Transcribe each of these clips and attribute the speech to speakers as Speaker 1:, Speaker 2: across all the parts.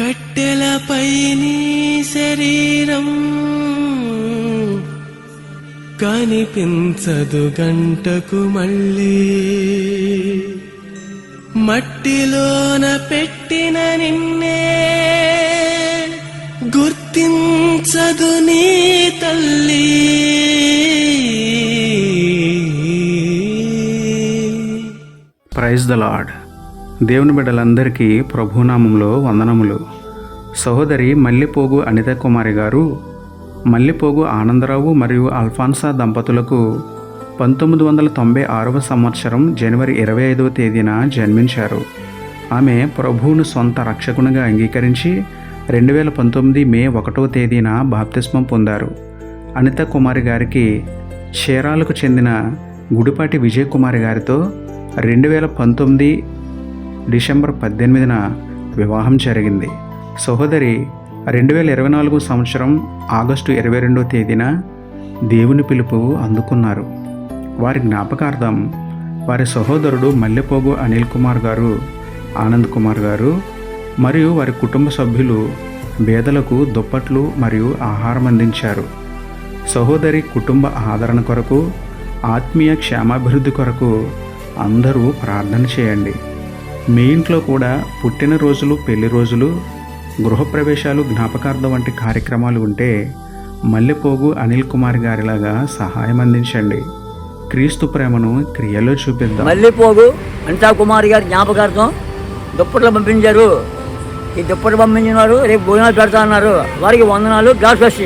Speaker 1: కట్టెలపై నీ శరీరం కనిపించదు గంటకు మళ్ళీ. మట్టిలోన పెట్టిన నిన్నే గుర్తించదు నీ తల్లి.
Speaker 2: ప్రైజ్ ద లాడ్ దేవుని బిడ్డలందరికీ ప్రభునామంలో వందనములు. సహోదరి మల్లెపోగు అనిత కుమారి గారు మల్లెపోగు ఆనందరావు మరియు అల్ఫాన్సా దంపతులకు పంతొమ్మిది వందల తొంభై ఆరవ సంవత్సరం జనవరి ఇరవై ఐదవ తేదీన జన్మించారు. ఆమె ప్రభువును సొంత రక్షకునిగా అంగీకరించి రెండు వేల పంతొమ్మిది మే ఒకటవ తేదీన బాప్తిస్మం పొందారు. అనిత కుమారి గారికి చీరాలకు చెందిన గుడిపాటి విజయ్ కుమారి గారితో రెండు వేల పంతొమ్మిది డిసెంబర్ పద్దెనిమిదిన వివాహం జరిగింది. సహోదరి రెండు వేల ఇరవై నాలుగు సంవత్సరం ఆగస్టు ఇరవై రెండవ తేదీన దేవుని పిలుపు అందుకున్నారు. వారి జ్ఞాపకార్థం వారి సహోదరుడు మల్లెపోగు అనిల్ కుమార్ గారు ఆనంద్ కుమార్ గారు మరియు వారి కుటుంబ సభ్యులు బేదలకు దుప్పట్లు మరియు ఆహారం అందించారు. సహోదరి కుటుంబ ఆదరణ కొరకు ఆత్మీయ క్షేమాభివృద్ధి కొరకు అందరూ ప్రార్థన చేయండి. మీ ఇంట్లో కూడా పుట్టినరోజులు పెళ్ళి రోజులు గృహప్రవేశాలు జ్ఞాపకార్థం వంటి కార్యక్రమాలు ఉంటే మల్లెపోగు అనిల్ కుమార్ గారిలాగా సహాయం అందించండి. క్రీస్తు ప్రేమను క్రియలో చూపిద్దాం.
Speaker 3: మల్లెపోగు అనితా కుమారి గారి జ్ఞాపకార్థం దుప్పట్లు పంపించారు. ఈ దుప్పట్లు పంపించిన వారు రేపు భోజనాలు పెడతా అన్నారు. వారికి వందనాలు గాడ్ బ్లెస్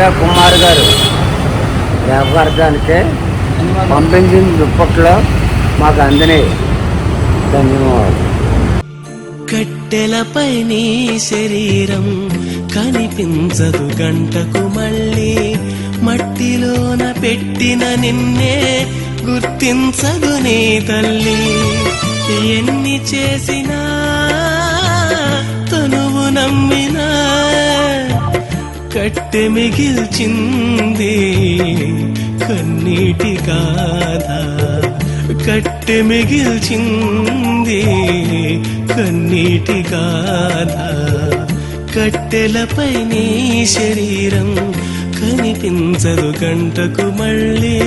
Speaker 3: యూ కుమార్ గారు. వ్యాపారానికి పంపించిన దుప్పట్లో మాకు అందినాయి ధన్యవాదాలు.
Speaker 1: కట్టెలపై నీ శరీరం కనిపించదు గంటకు మళ్ళీ. మట్టిలోన పెట్టిన నిన్నే గుర్తించదు నీ తల్లి. ఎన్ని చేసినా తనువు నమ్మినా కట్టె మిగిల్చింది. కన్నీటి గాథ కట్టె మిగిల్చింది. కన్నీటి గాథ కట్టెలపై నీ శరీరం కనిపించదు గంటకు మళ్ళీ.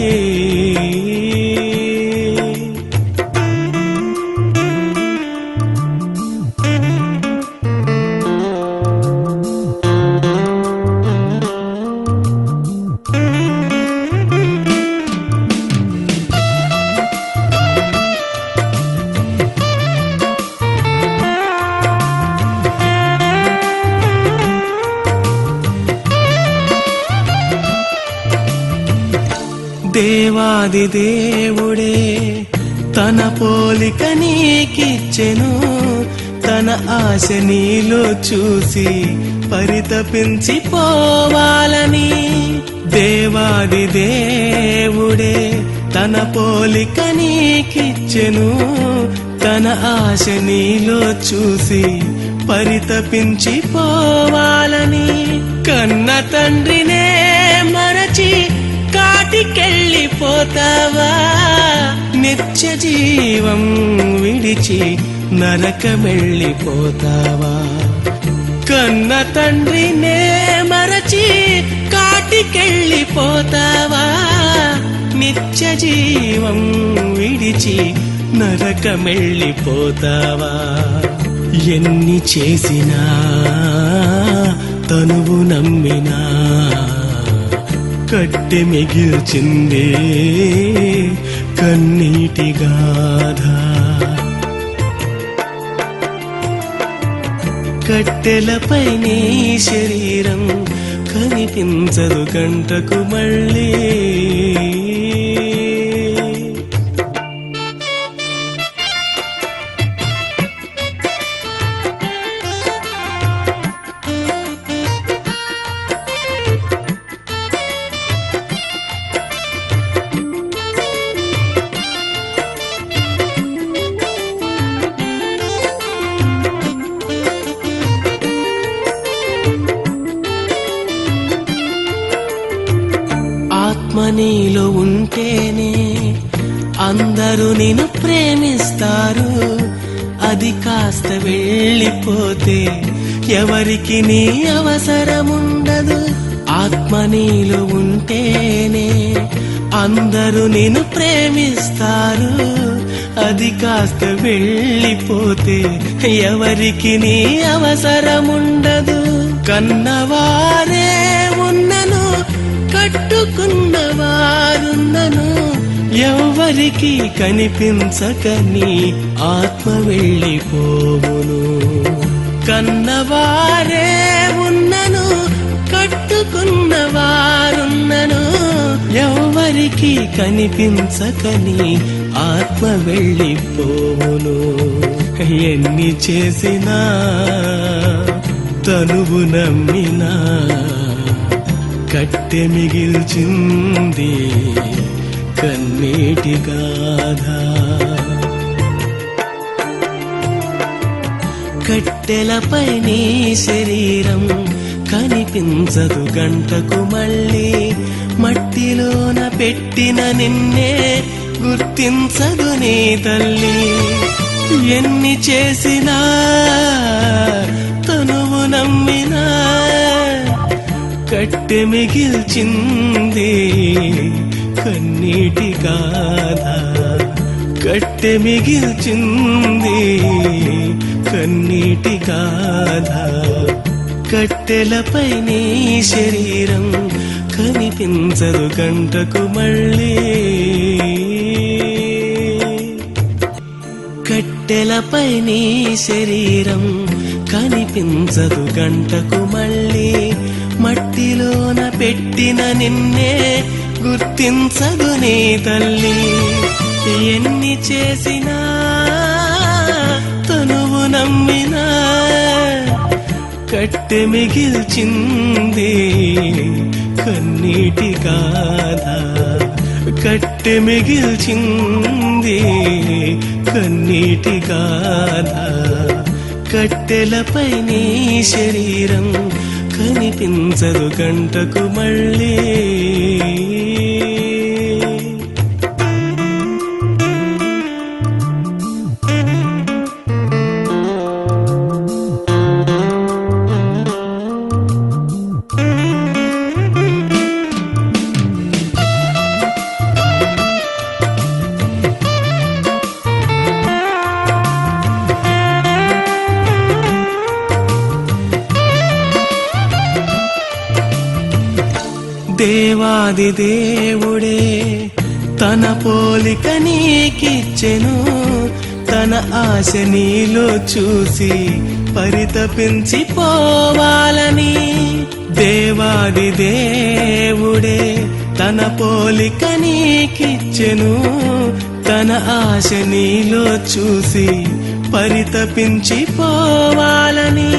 Speaker 1: దేవాది దేవుడే తన పోలిక నీకిచ్చెను. తన ఆశ నీలో చూసి పరితపించి పోవాలని దేవాది దేవుడే తన పోలిక నీకిచ్చెను. తన ఆశ నీలో చూసి పరితపించి పోవాలని కన్న తండ్రినే మరచి కాటికెళ్ళిపోతావా నిత్య జీవం విడిచి నరకమెళ్ళిపోతావా? కన్న తండ్రినే మరచి కాటికెళ్ళిపోతావా? నిత్య జీవం విడిచి నరకమెళ్ళిపోతావా? ఎన్ని చేసినా తనువు నమ్మినా కట్టె మిగిల్చిందే కన్నీటి గాథ కట్టెలపై నీ శరీరం కనిపించదు గంటకు మళ్ళీ. నీలో ఉంటేనే అందరూ నిన్ను ప్రేమిస్తారు. అది కాస్త వెళ్ళిపోతే ఎవరికి నీ అవసరముండదు. ఆత్మ నీలో ఉంటేనే అందరూ నిన్ను ప్రేమిస్తారు. అది కాస్త వెళ్ళిపోతే ఎవరికి నీ అవసరముండదు. కన్నవారే కట్టుకున్నవారున్నను ఎవరికి కనిపించకని ఆత్మ వెళ్ళిపోవును. కన్నవారే ఉన్నను కట్టుకున్నవారున్నను. ఎవరికి కనిపించకని ఆత్మ వెళ్ళిపోవును. ఎన్ని చేసినా తనువు నమ్మినా. కట్టె మిగిల్చింది కన్నీటి గాథ కట్టెలపై నీ శరీరం కనిపించదు గంటకు మళ్ళీ. మట్టిలోన పెట్టిన నిన్నే గుర్తించదు నీ తల్లి. ఎన్ని చేసినా తనువు నమ్మినా కట్టె మిగిల్చింది. కన్నీటి గాథ కట్టె మిగిల్చింది. కన్నీటి గాథ కట్టెలపై నీ శరీరం కనిపించదు గంటకు మళ్ళీ. కట్టెలపై నీ శరీరం కనిపించదు గంటకు మళ్ళీ. మట్టిలోన పెట్టిన నిన్నే గుర్తించదు నీ తల్లి. ఎన్ని చేసినా తనువు నమ్మినా కట్టె మిగిల్చింది కన్నీటి కాదా కట్టె మిగిల్చింది కన్నీటి గాథ కట్టెలపై నీ శరీరం కనిపించదు గంటకు మళ్ళీ. దేవాది దేవుడే తన పోలిక నీకిచ్చెను. తన ఆశ నీలో చూసి పరితపించిపోవాలని దేవాది దేవుడే తన పోలిక నీకిచ్చెను. తన ఆశ నీలో చూసి పరితపించిపోవాలని